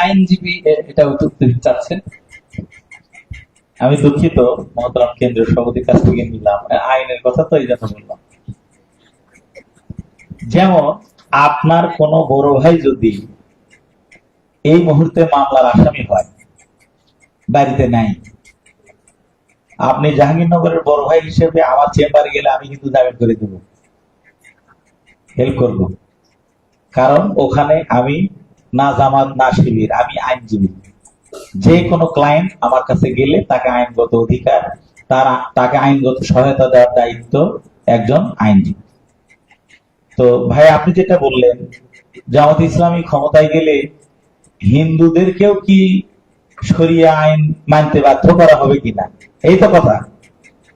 আইনজীবী এটা উত্তর দিতে চাচ্ছেন। আমি দুঃখিত, মহতরাম কেন্দ্রীয় সভাপতির কাছ থেকে নিলাম। আইনের কথা তো এই জন্য বললাম। যেমন, আপনার কোনো বড় ভাই যদি এই মুহূর্তে মামলার আসামি হয়, বাড়িতে নাই, আপনি জাহাঙ্গীরনগরের বড় ভাই হিসেবে আমার চেম্বারে গেলে আমি কিন্তু জামিন করে দেব। হেল্প করব। কারণ ওখানে আমি না জামাত, না শিবির, আমি আইনজীবী। যে কোনো ক্লায়েন্ট আমার কাছে গেলে তাকে আইনগত অধিকার, তার তাকে আইনগত সহায়তা দেওয়ার দায়িত্ব একজন আইনজীবী। তো ভাই, আপনি যেটা বললেন, জামাত ইসলামী ক্ষমতায় গেলে হিন্দুদেরকেও কি শরিয়া আইন মানতে বাধ্য করা হবে কিনা? এই তো কথা।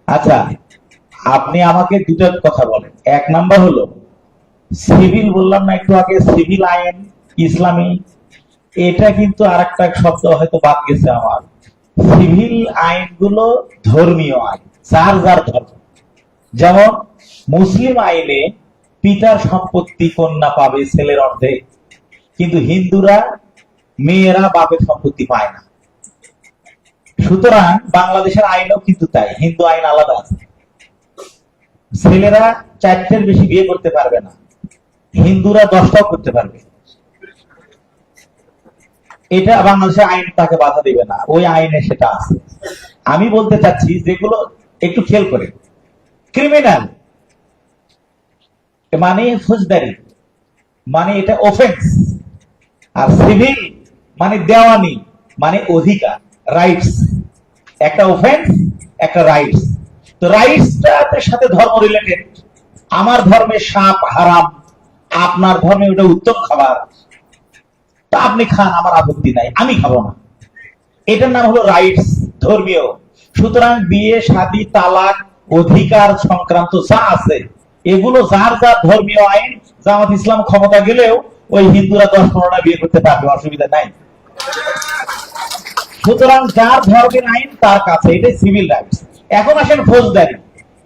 আচ্ছা আপনি আমাকে দুটো কথা বলেন। এক নাম্বার হলো, সিভিল বললাম না, একটু আগে, সিভিল আইন ইসলামী, এটা কিন্তু আরেকটা শব্দ হয়তো বাদ গেছে আমার। সিভিল আইনগুলো ধর্মীয় আইন, যার যার ধর্ম। যেমন, মুসলিম আইনে পিতার সম্পত্তি কন্যা পাবে ছেলের অর্ধেক, কিন্তু হিন্দুরা মেয়েরা বাপের সম্পত্তি পায় না। সুতরাং বাংলাদেশের আইনও কিন্তু তাই, হিন্দু আইন আলাদা আছে। ছেলেরা চারটের বেশি বিয়ে করতে পারবে না, হিন্দুরা দশটাও করতে পারবে। এটা বাংলাদেশের আইন তাকে বাধা দিবে না। ওই আইনে সেটা আছে। আমি বলতে চাচ্ছি, যেগুলো একটু খেয়াল করে। ক্রিমিনাল মানে ফৌজদারি মানে এটা অফেন্স আর সিভিল মানে দেওয়ানি মানে অধিকার রাইটস একটা অফেন্স একটা রাইটস তো রাইটসটার সাথে ধর্ম রিলেটেড আমার ধর্মে সাপ, হারাম। আপনার ধর্মে ওটা উত্তম খাবার। তা আপনি খান, আমার আপত্তি নাই, আমি খাব না। এটার নাম হলো রাইটস ধর্মীয়। সুতরাং বিয়ে, শাদী, তালাক, অধিকার সংক্রান্ত যা আছে, এগুলো যার যার ধর্মীয় আইন, জামাত ইসলাম ক্ষমতা গেলেও ওই হিন্দুরা দশ পনেরোটা বিয়ে করতে পারবে, অসুবিধা নাই। সুতরাং যার ধর্মের আইন, তার কাছে, এটাই সিভিল রাইটস এখন আসেন ফৌজদারি।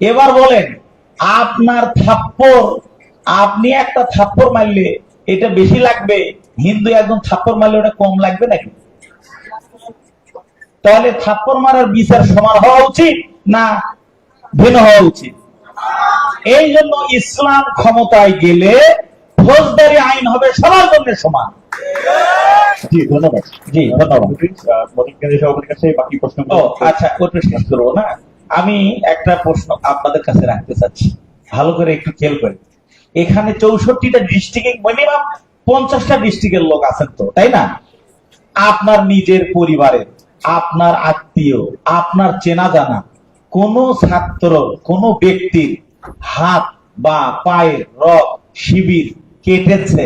এবার বলেন, আপনার থাপ্পড়, আপনি একটা থাপ্পড় মারলে এটা বেশি লাগবে হিন্দু একদম থাপ্পড় মারলে ওটা কম লাগবে নাকি? তাহলে থাপ্পড় মারার বিচার সমান হওয়া উচিত না ভিন্ন হওয়া উচিত? এই জন্য ইসলাম ক্ষমতায় গেলে ফৌজদারি আইন হবে সবার জন্য সমান। জি ধন্যবাদ। জি ধন্যবাদ। মদন কেন্দ্রীয় সভাপতির কাছে বাকি প্রশ্ন আচ্ছা ওটা শেষ করব না? আমি একটা প্রশ্ন আপনাদের কাছে রাখতে চাচ্ছি। ভালো করে একটু খেয়াল করে এখানে চৌষট্টিটা ডিস্ট্রিক্টে মিনিমাম পঞ্চাশটা ডিস্ট্রিক্টের লোক আছেন তো, তাই না? আপনার নিজের পরিবারের, আপনার আত্মীয়, আপনার চেনা জানা কোন ছাত্র, কোন ব্যক্তির হাত বা পায়ের রক, শিবির কেটেছে।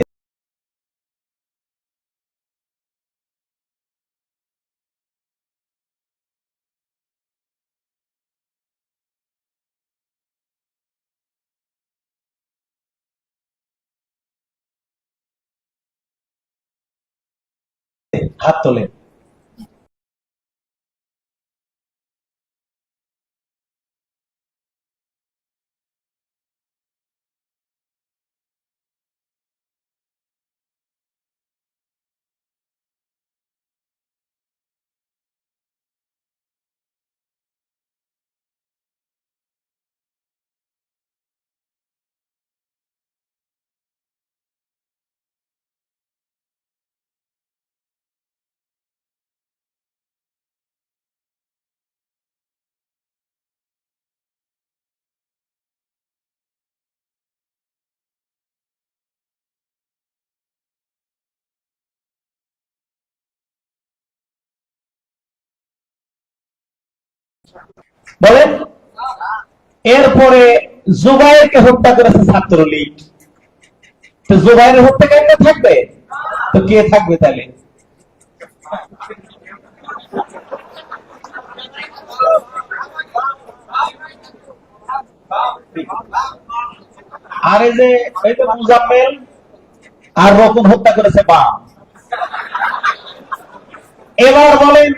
হাত তোলেন। বলেন? এরপরে জুবাইরকে হত্যা করেছে ছাত্রলীগ। তো জুবাইরের হত্যাকারীরা থাকবে? তো কে থাকবে তাহলে? আর যে, এই তো মুজাম্মেল, আর রকম হত্যা করেছে বাম। এবার বলেন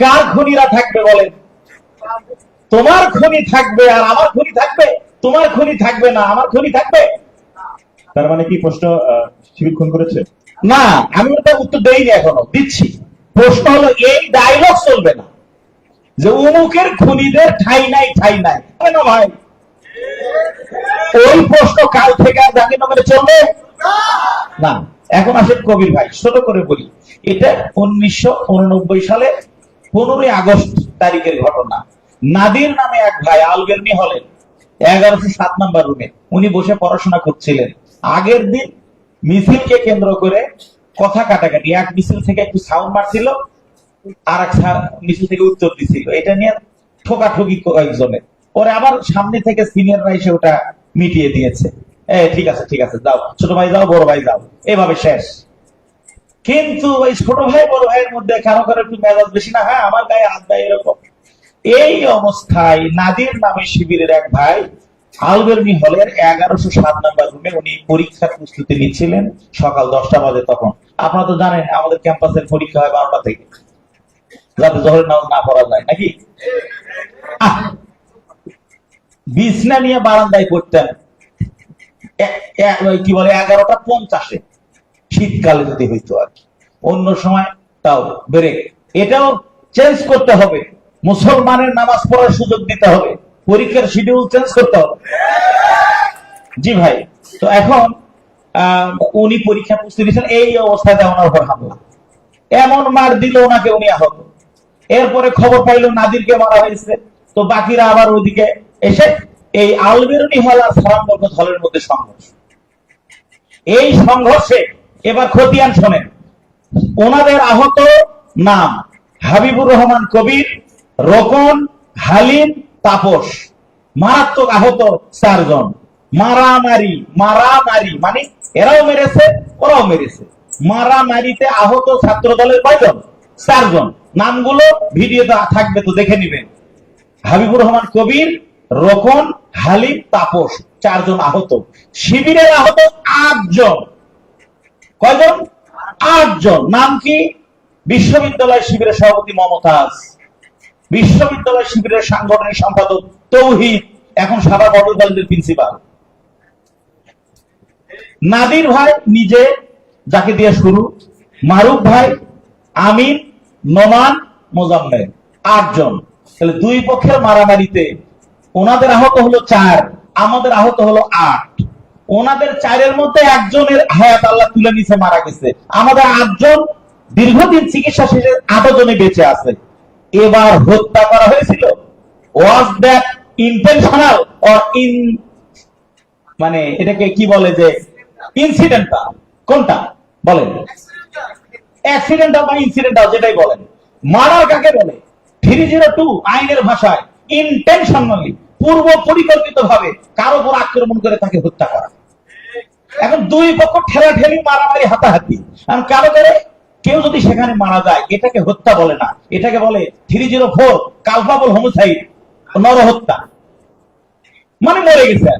কার খুনিরা থাকবে বলেন? তোমার খনি থাকবে আর আমার খনি থাকবে? তোমার খনি থাকবে না, আমার খনি থাকবে? তার মানে কি প্রশ্ন শিবির খুন করেছে? না, আমি ওটা উত্তর দেইনি এখনও, দিচ্ছি। প্রশ্ন হলো, এই ডায়লগ চলবে না। যে উমুকের খুনিদের ঠাই নাই ঠাই নাই। না ভাই? ওই প্রশ্ন কাল থেকে আর জাহাঙ্গীরনগরে চলবে? না। এখন আসেন কবির ভাই, ছোট করে বলি। এটা উনিশশো উননব্বই সালে পনেরোই আগস্ট তারিখের ঘটনা। নাদির নামে এক ভাই আলবেরনি হলেন, এগারোশো সাত নাম্বার রুমে উনি বসে পড়াশোনা করছিলেন। আগের দিন মিছিলকে কেন্দ্র করে কথা কাটাকাটি, এক মিছিল থেকে একটু সাউন্ড মারছিল আর এক মিছিল থেকে উত্তর দিছিল। এটা নিয়ে ঠোকাঠুকি কয়েকজনের পরে আবার সামনে থেকে সিনিয়ররা এসে ওটা মিটিয়ে দিয়েছে। ঠিক আছে ঠিক আছে, যাও। ছোট ভাই যাও, বড় ভাই যাও। এভাবে শেষ। কিন্তু ওই ছোট ভাই, বড় ভাইয়ের মধ্যে কারও কারও একটু মেজাজ বেশি না হ্যাঁ আমার গায়ে হাত দেয় এরকম। এই অবস্থায় নাদির নামে শিবিরের এক ভাই আলবেরনি হলের এগারোশো সাত নাম্বার রুমে উনি পরীক্ষার প্রস্তুতি নিচ্ছিলেন সকাল দশটা বাজে তখন। আপনারা তো জানেন, আমাদের ক্যাম্পাসের পরীক্ষা হয় বারোটা থেকে। যাতে জহরের নামাজ না পড়া যায় নাকি? বিছনা নিয়ে বারান্দায় এ- কি বলে, এগারোটা পঞ্চাশে। শীতকালে যদি হইতো আর কি। অন্য সময় তাও ব্রেক এটাও চেঞ্জ করতে হবে। মুসলমানের নামাজ পড়ার সুযোগ দিতে হবে। পরীক্ষার শিডিউল চেঞ্জ করতে হবে। জি ভাই, তো এখন উনি পরীক্ষা প্রস্তুতি নিয়েছেন, এই অবস্থায় ওনার উপর হামলা। এমন মার দিল ওনাকে, উনি আহত। এরপরে খবর পাইলো নাদিরকে মারা হয়েছে। তো বাকিরা আবার ওইদিকে এসে এই আলবেরনি হল আর বরকত হলের মধ্যে সংঘর্ষ। এই সংঘর্ষে এবার খতিয়ান শোনেন। ওনাদের আহত নাম হাবিবুর রহমান কবির, রোকন, হালিম, তাপস। মারাত্মক আহত চারজন। মারামারি মারামারি মানে এরাও মেরেছে, ওরাও মেরেছে। মারামারিতে আহত ছাত্র দলের কয়জন? চারজন। নামগুলো ভিডিওতে থাকবে তো দেখে নিবেন। হাবিবুর রহমান কবির, রোকন, হালিম, তাপস, চারজন আহত। শিবিরের আহত আটজন। কয়জন? আটজন। নাম কি? বিশ্ববিদ্যালয় শিবিরের সভাপতি মমতাজ। বিশ্ববিদ্যালয় শিবিরের সাংগঠনিক সম্পাদক তৌহিদ, এখন সাদা মডেল প্রিন্সিপাল। নাদির ভাই নিজে যাকে দিয়ে শুরু, মারুফ ভাই, আমিন, নোমান, মোজাম্মেল। আটজন। তাহলে দুই পক্ষের মারামারিতে ওনাদের আহত হলো চার, আমাদের আহত হলো আট। ওনাদের চারের মধ্যে একজনের হায়াত আল্লাহ তুলে নিচে মারা গেছে। আমাদের আটজন দীর্ঘদিন চিকিৎসা শেষে আট জনে বেঁচে আছে। এবার হত্যা করা হয়েছিল। Was that intentional or in মানে এটাকে কি বলে যে ইনসিডেন্টাল কোনটা? বলেন। অ্যাক্সিডেন্টাল বা ইনসিডেন্টাল যেটাই বলেন। মারার কাকে বলে? থ্রি জিরো টু আইনের ভাষায় ইন্টেনশনালি পূর্ব পরিকল্পিত ভাবে কারও উপর আক্রমণ করে তাকে হত্যা করা। এখন দুই পক্ষ ঠেলা ঠেলি মারামারি, হাতাহাতি। এখন কারও করে কেউ যদি সেখানে মারা যায়, এটাকে হত্যা বলে না। এটাকে বলে three zero four, culpable homicide, নরহত্যা। মানে মরে গেছে।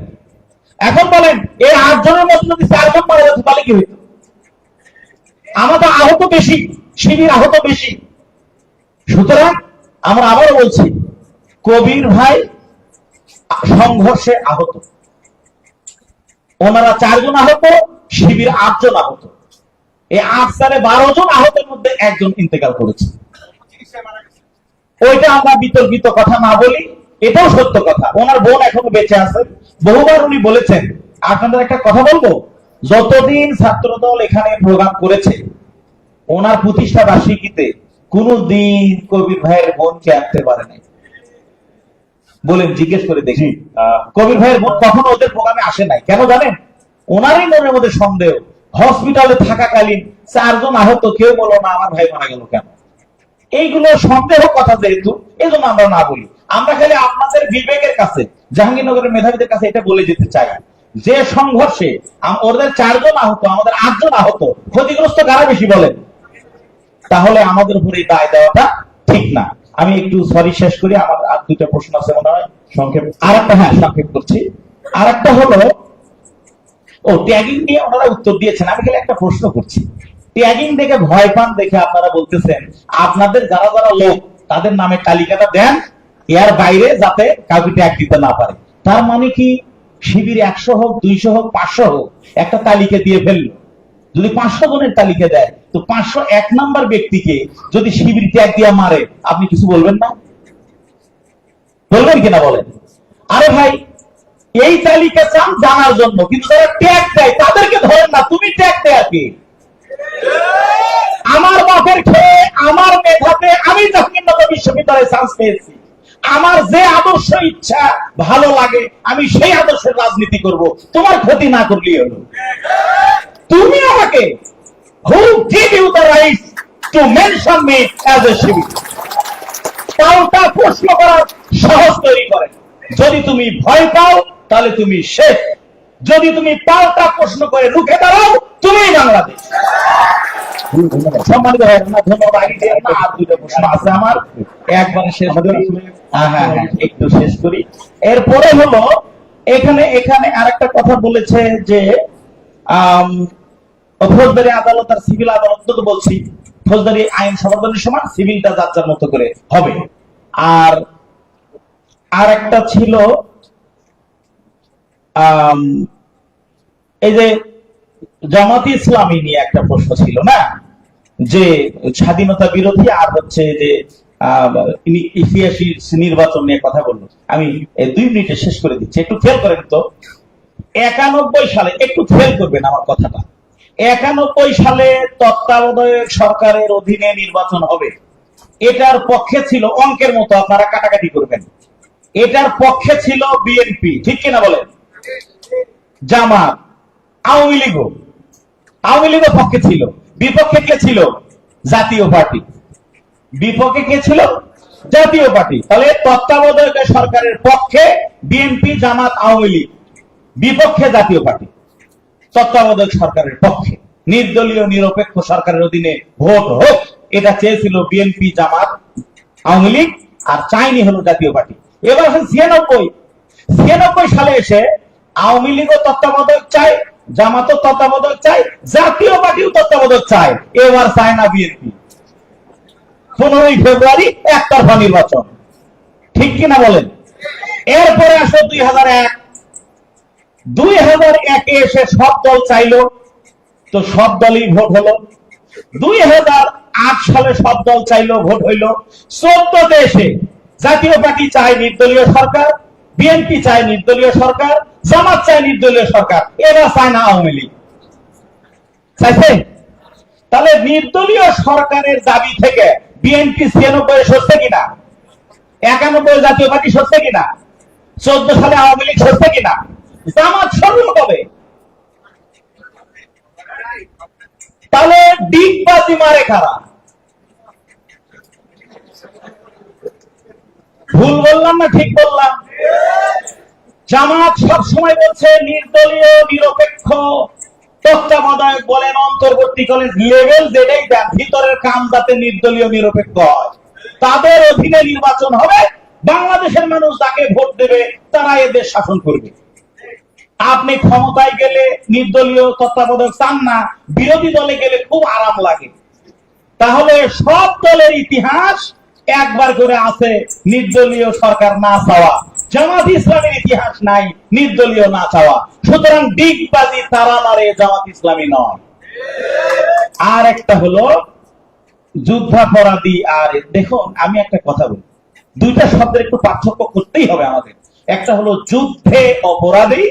এখন বলেন, এই আটজনের মধ্যে যদি চারজন মারা যাচ্ছে তাহলে কি হইতো? আমাদের আহত বেশি, শিবির আহত বেশি। সুতরাং আমরা আবারও বলছি, কবির ভাই সংঘর্ষে আহত। ওনারা চারজন আহত, শিবির আটজন আহত। এই আট সালে বারো জন আহতের মধ্যে একজন ইন্তেকাল করেছে। ওইটা আমরা বিতর্কিত কথা না বলি, এটাও সত্য কথা। ওনার বোন এখনও বেঁচে আছে। বহুবার উনি বলেছেন, আপনাদের একটা কথা বলব? যতদিন ছাত্রদল এখানে প্রোগ্রাম করেছে, ওনার প্রতিষ্ঠা বার্ষিকীতে কোনদিন কবির ভাইয়ের বোনকে আনতে পারে বলেন জিজ্ঞেস করে দেখি। কবির ভাইয়ের বোন কখনো ওদের প্রোগ্রামে আসে নাই? কেন জানেন? ওনারই মনের মধ্যে সন্দেহ। হসপিটালে থাকাকালীন চারজন আহত কেউ বলো না আমার ভাই মারা গেল কেন? এইগুলো সন্দেহ কথা যেহেতু এই জন্য আমরা না বলি। আমরা খালি আপনাদের বিবেকের কাছে জাহাঙ্গীরনগরের মেধাবীদের কাছে এটা বলে যেতে চাই। যে সংঘর্ষে ওদের চারজন আহত আমাদের আটজন আহত ক্ষতিগ্রস্ত কারা বেশি বলেন? তাহলে আমাদের উপরে দায় দেওয়াটা ঠিক না। আমি একটু সরি শেষ করি, আমার আর দুইটা প্রশ্ন আছে মনে হয়। সংক্ষেপ আর একটা হ্যাঁ সংক্ষেপ করছি। আর একটা হলো, ও ট্যাগিং নিয়ে ওনারা উত্তর দিয়েছেন। আমি খালি একটা প্রশ্ন করছি। ট্যাগিং দেখে ভয় পান দেখে আপনারা বলতেছেন, আপনাদের যারা যারা লোক, তাদের নামে তালিকাটা দেন, এর বাইরে যাতে কাউকে ট্যাগ দিতে না পারে। তার মানে কি? শিবির একশো হোক, দুইশো হোক, পাঁচশো হোক, একটা তালিকা দিয়ে ফেলল। যদি পাঁচশো জনের তালিকা দেয়, তো পাঁচশো এক নাম্বার ব্যক্তিকে যদি শিবির ত্যাগ দিয়া মারে, আপনি কিছু বলবেন না? বলবেন কিনা বলেন? আরে ভাই, এই তালিকা চান জানার জন্য, কিন্তু যারা ট্যাগ দেয়, তাদেরকে ধরেন না, তুমি ট্যাগ দেয় কে? আমার বাপের খেয়ে, আমার মেধাতে আমি জাহাঙ্গীরনগর বিশ্ববিদ্যালয়ে চান্স পেয়েছি। আমার যে আদর্শ ইচ্ছা ভালো লাগে, আমি সেই আদর্শের রাজনীতি করব। তোমার ক্ষতি না করলেই হলো। তুমি আমাকে who give you right to mention me as a পাল্টা প্রশ্ন সাহস তৈরি করে। যদি তুমি ভয় পাও তাহলে তুমি যদি তুমি পাল্টা প্রশ্ন করে রুখে দাঁড়াও তুমি বাংলাদেশ। সম্মানিত ধন্যবাদ। আগে আর দুইটা প্রশ্ন আছে আমার। একবারে শেষ হ্যাঁ হ্যাঁ হ্যাঁ, একটু শেষ করি। এরপরে হলো এখানে এখানে আরেকটা কথা বলেছে যে ফৌজদারি আদালত আর সিভিল আদালত তো বলছি, ফৌজদারি আইন সমাধানের সমান সিভিলটা যার মতো করে হবে। আর আর একটা ছিল এই যে জামাতি ইসলামী নিয়ে একটা প্রশ্ন ছিল, না? যে স্বাধীনতা বিরোধী আর হচ্ছে যে নির্বাচন নিয়ে কথা বলল। আমি দুই মিনিটে শেষ করে দিচ্ছি, একটু খেয়াল করেন তো। একানব্বই সালে, একটু খেয়াল করবেন আমার কথাটা। একানব্বই সালে তত্ত্বাবধায়ক সরকারের অধীনে নির্বাচন হবে। এটার পক্ষে ছিল অঙ্কের মতো, আপনারা কাটাকাটি করবেন। এটার পক্ষে ছিল বিএনপি, ঠিক কিনা বলেন? জামাত, আওয়ামী লীগ। আওয়ামী লীগের পক্ষে ছিল। বিপক্ষে কে ছিল? জাতীয় পার্টি। বিপক্ষে কে ছিল? জাতীয় পার্টি। তাহলে তত্ত্বাবধায়ক সরকারের পক্ষে বিএনপি, জামাত, আওয়ামী লীগ। বিপক্ষে জাতীয় পার্টি। তত্ত্বাবধায়ক সরকারের পক্ষে। নির্দলীয়, নিরপেক্ষ সরকারের অধীনে ভোট হোক, এটা চেয়েছিল বিএনপি জামাত, আওয়ামী লীগ আর চাইনি হলো জাতীয় পার্টি। এবার আছে ছিয়ানব্বই। ছিয়ানব্বই সালে এসে আওয়ামী লীগও তত্ত্বাবধায়ক চায়, জামাতও তত্ত্বাবধায়ক চায়, জাতীয় পার্টিও তত্ত্বাবধায়ক চায়। এবার চায় না বিএনপি পনেরোই ফেব্রুয়ারি একতরফা নির্বাচন। ঠিক কিনা বলেন? এরপরে আসো দুই হাজার এক দুই হাজার একে এসে সব দল চাইলো, তো সব দলই ভোট হলো। দুই হাজার আট সালে সব দল চাইলো, ভোট হইল। চোদ্দতে এসে জাতীয় পার্টি চায় নির্দলীয় সরকার, বিএনপি চায় নির্দলীয় সরকার, জামাত চায় নির্দলীয় সরকার, এরা চায় না আওয়ামী লীগ। চাইছে? তাহলে নির্দলীয় সরকারের দাবি থেকে বিএনপি ছিয়ানব্বই সরছে কিনা? একানব্বই জাতীয় পার্টি সরছে কিনা? চোদ্দ সালে আওয়ামী লীগ সরছে কিনা? জামাত সরল কবে তাহলে ডিগবাজি মারে কারা? ভুল বললাম না, ঠিক বললাম? জামাত সব সময় বলছে, নির্দলীয়, নিরপেক্ষ। তত্ত্বাবধায়ক বলেন, অন্তর্বর্তীকালীন লেভেল যেটাই দেন ভিতরের কাম যাতে নির্দলীয়, নিরপেক্ষ হয়। তাদের অধীনে নির্বাচন হবে। বাংলাদেশের মানুষ যাকে ভোট দেবে, তারা এদের শাসন করবে। আপনি ক্ষমতায় গেলে নির্দলীয় তত্ত্বাবধায়ক চান না, বিরোধী দলে গেলে খুব আরাম লাগে। তাহলে সব দলের ইতিহাস একবার করে আছে, নির্দলীয় সরকার না চাওয়া। জামাত ইসলামের ইতিহাস নাই, নির্দলীয় না চাওয়া। সুতরাং ডিগবাজি তারা মারে, জামাত ইসলামী নয়। আর একটা হলো যুদ্ধাপরাধী আর দেখুন, আমি একটা কথা বলি। দুইটা শব্দের একটু পার্থক্য করতেই হবে আমাদের। একটা হলো যুদ্ধে অপরাধী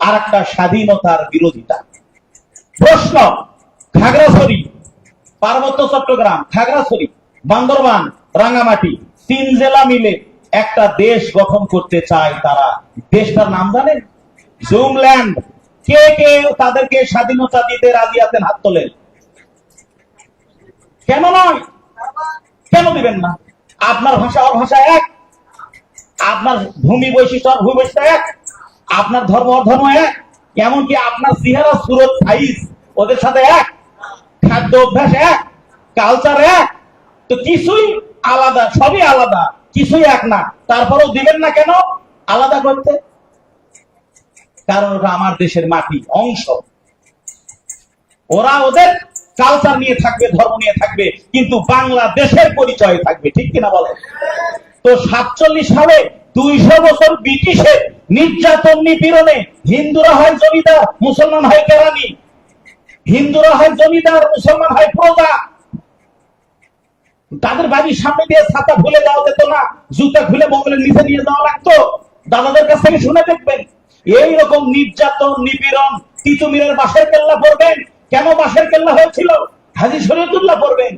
আর একটা স্বাধীনতার বিরোধিতা। প্রশ্ন খাগড়াছড়ি পার্বত্য চট্টগ্রাম খাগড়াছড়ি বান্দরবান, রাঙ্গামাটি, তিন জেলা মিলে একটা দেশ গঠন করতে চায় তারা। দেশটার নাম জানেন? জুমল্যান্ড কে কে তাদেরকে স্বাধীনতা দিতে রাজি আছেন হাত তোলেন? কেন নয়? কেন দিবেন না? আপনার ভাষা ওর ভাষা এক। আপনার ভূমি বৈশিষ্ট্য ভূমি বৈশিষ্ট্য এক। আপনার ধর্ম ওর ধর্ম এক, এমনকি আপনার চেহারা, সুরত, সাইজ ওদের সাথে এক, খাদ্য অভ্যাস এক কালচার এক। তো কিছুই আলাদা, সবই আলাদা, কিছুই এক না। তারপরেও দিবেন না কেন? আলাদা করতে। কারণ ওটা আমার দেশের মাটি, অংশ। ওরা ওদের কালচার নিয়ে থাকবে, ধর্ম নিয়ে থাকবে, কিন্তু বাংলাদেশের পরিচয় থাকবে, ঠিক কিনা বলে তো সাতচল্লিশ সালে দুইশো বছর ব্রিটিশের নির্যাতন নিপীড়নে হিন্দুরা হয় জমিদার, মুসলমান হয় কেরানি। হিন্দুরা হয় জমিদার, মুসলমান হয় প্রজা। তাদের বাড়ির সামনে দিয়ে ছাতা খুলে দেওয়া যেত না, জুতা খুলে বগলের নিচে নিয়ে যাওয়া লাগতো। দাদাদের কাছ থেকে শুনে দেখবেন এই রকম নির্যাতন, নিপীড়ন তিতুমিরের বাসের কেল্লা পড়বেন। কেন বাসের কেল্লা হয়েছিল? হাজি শরীয়তুল্লাহ পড়বেন।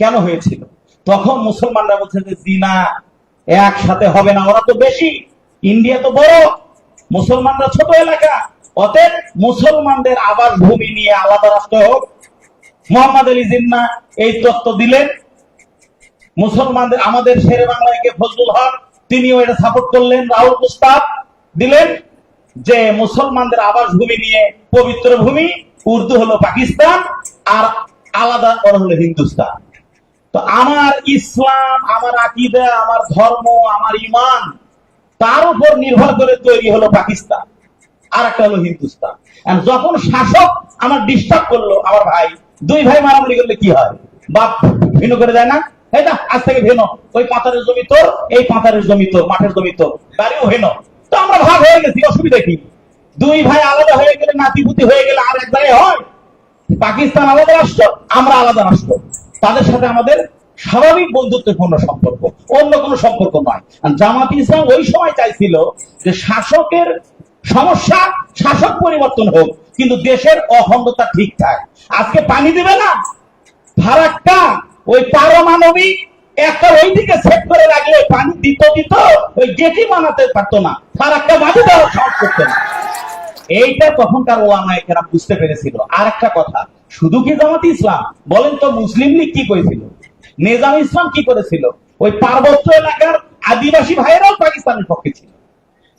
কেন হয়েছিল? তখন মুসলমানরা বলছে যে জিনা একসাথে হবে না, ওরা তো বেশি। ইন্ডিয়া তো বড়, মুসলমানরা ছোট এলাকা। অতএব মুসলমানদের আবাস ভূমি নিয়ে আলাদা রাষ্ট্র হোক। মোহাম্মদ আলী জিন্না এই তত্ত্ব দিলেন। মুসলমানদের, আমাদের শেরে বাংলায় ফজলুল হক, তিনিও এটা সাপোর্ট করলেন, রাহুল প্রস্তাব দিলেন যে মুসলমানদের আবাস ভূমি নিয়ে পবিত্র ভূমি, উর্দু হলো পাকিস্তান, আর আলাদা ওরা হলো হিন্দুস্তান। তো আমার ইসলাম, আমার আকিদা, আমার ধর্ম, আমার ইমান তার উপর নির্ভর করে তৈরি হলো পাকিস্তান। আর একটা হলো হিন্দুস্তান। যখন শাসক আমার ডিস্টার্ব করল, আমার ভাই, দুই ভাই মারামারি করলে কি হয়? বাপ ভিন্ন করে দেয় না? এই না আজ থেকে ভেনো ওই পাতারের জমি তোর, এই পাতারের জমি তোর, মাঠের জমি তোর। গাড়িও ভেনো তো আমরা ভাগ হয়ে গেছি, অসুবিধা কি? দুই ভাই আলাদা হয়ে গেলে নাতিপুতি হয়ে গেলে আর এক জায়গায় হয়? পাকিস্তান আলাদা রাষ্ট্র, আমরা আলাদা রাষ্ট্র। তাদের সাথে আমাদের স্বাভাবিক বন্ধুত্বপূর্ণ সম্পর্ক, অন্য কোনো সম্পর্ক নয়। জামাত ইসলাম ওই সময় চাইছিল যে শাসকের সমস্যা শাসক পরিবর্তন হোক, কিন্তু দেশের অখণ্ডতা ঠিক থাক আজকে পানি দিবে না? ফারাক্কা ওই পারমাণবিক একটা ওইদিকে সেট করে রাখলে পানি দিত দিত ওই গেটি বানাতে পারতো না। ফারাকটা বাঁধে দেওয়ার সাহস করতো না। এইটা তখনকার ওলামায়ে কেরাম বুঝতে পেরেছিল। আর একটা কথা, শুধু কি জামাত ইসলাম? বলেন তো মুসলিম লীগ কি করেছিল? নিজাম ইসলাম কি করেছিল? ওই পার্বত্য এলাকার আদিবাসী ভাইয়েরাও পাকিস্তানের পক্ষে ছিল।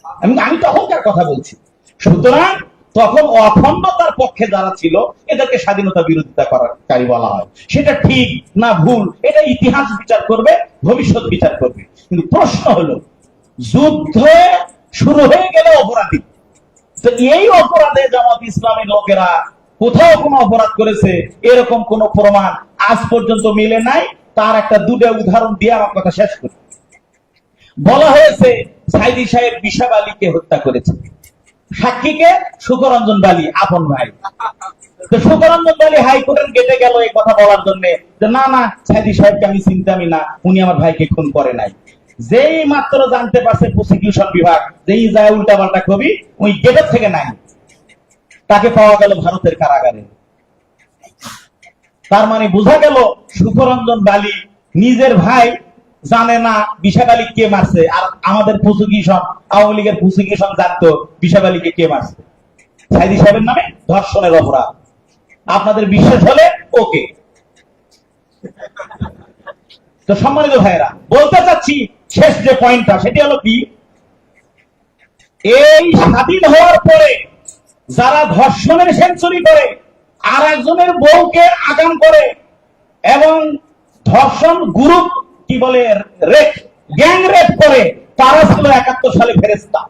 আমি আমি তখনকার কথা বলছি। সুতরাং তখন অখণ্ডতার পক্ষে যারা ছিল, এদেরকে স্বাধীনতা বিরোধিতা করার করাকারী বলা হয়। সেটা ঠিক না ভুল? এটা ইতিহাস বিচার করবে, ভবিষ্যৎ বিচার করবে। কিন্তু প্রশ্ন হলো, যুদ্ধ শুরু হয়ে গেলে অপরাধী তো এই অপরাধে জামাত ইসলামের লোকেরা কোথাও কোনো অপরাধ করেছে, এরকম কোন প্রমাণ আজ পর্যন্ত মিলে নাই। তার একটা দুটো উদাহরণ দিয়ে আমার কথা শেষ করি। বলা হয়েছে, সাইদি সাহেব বিশাব আলীকে হত্যা করেছে। সাক্ষীকে সুকরঞ্জন বালি, আপন ভাই। তো সুকরঞ্জন বালি হাইকোর্টের গেটে গেল এই কথা বলার জন্য না না, সাইদি সাহেবকে আমি চিন্তামি না, উনি আমার ভাইকে খুন করে নাই। যেই মাত্র জানতে পারছে প্রসিকিউশন বিভাগ, যেই যায় উল্টা পাল্টা কবি, ওই গেটের থেকে নাই। তাকে পাওয়া গেল ভারতের কারাগারে। তার মানে বোঝা গেল সুখরঞ্জন বালি নিজের ভাই জানে না বিশাখ আলী কে মারছে, আর আমাদের প্রসিকিউশন আওয়ামী লীগের প্রসিকিউশন জানতো বিশাখ আলীকে কে মারছে। সাইদি সাহেবের নামে ধর্ষণের অপরাধ। আপনাদের বিশ্বাস হলে ওকে। তো সম্মানিত ভাইয়েরা, বলতে চাচ্ছি শেষ যে পয়েন্টটা সেটি হলো কি? এই স্বাধীন হওয়ার পরে যারা ধর্ষণের সেঞ্চুরি করে আর একজনের বউকে আগাম করে এবং ধর্ষণ গ্রুপ কি বলে রেপ গ্যাং রেপ করে, তারা ছিল একাত্তর সালে ফেরেস্তা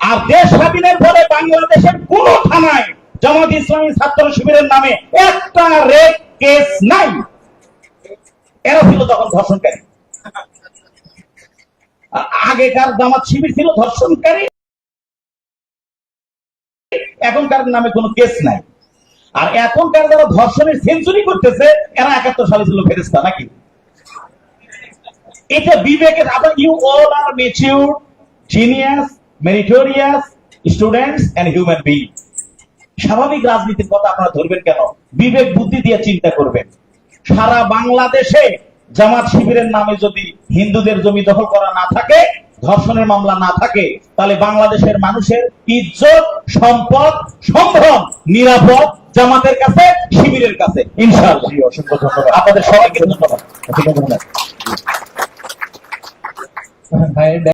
আর দেশ স্বাধীনের পরে বাংলাদেশের কোন থানায় জামাত ইসলামী ছাত্র শিবিরের নামে একটা রেপ কেস নাই। এরা ছিল তখন ধর্ষণকারী। আগেকার জামাত শিবির ছিল ধর্ষণকারী। এখনকার নামে কোনো কেস নাই। আর এখনকার যারা ধর্ষণের সেঞ্চুরি করতেছে, এরা একাত্তর সালে ছিল ফেরেস্তা নাকি? এটা বিবেকের আবার you all are mature genius meritorious students and human being স্বাভাবিক রাজনীতির কথা আপনারা ধরবেন কেন? বিবেক বুদ্ধি দিয়ে চিন্তা করবেন। সারা বাংলাদেশে জামাত শিবিরের নামে যদি হিন্দুদের জমি দখল করা না থাকে ধর্ষণের মামলা না থাকে তাহলে বাংলাদেশের মানুষের ইজ্জত সম্পদ সম্ভ্রম নিরাপদ জামাতের কাছে শিবিরের কাছে। ইনশাআল্লাহ। আপনাদের সবাইকে ধন্যবাদ।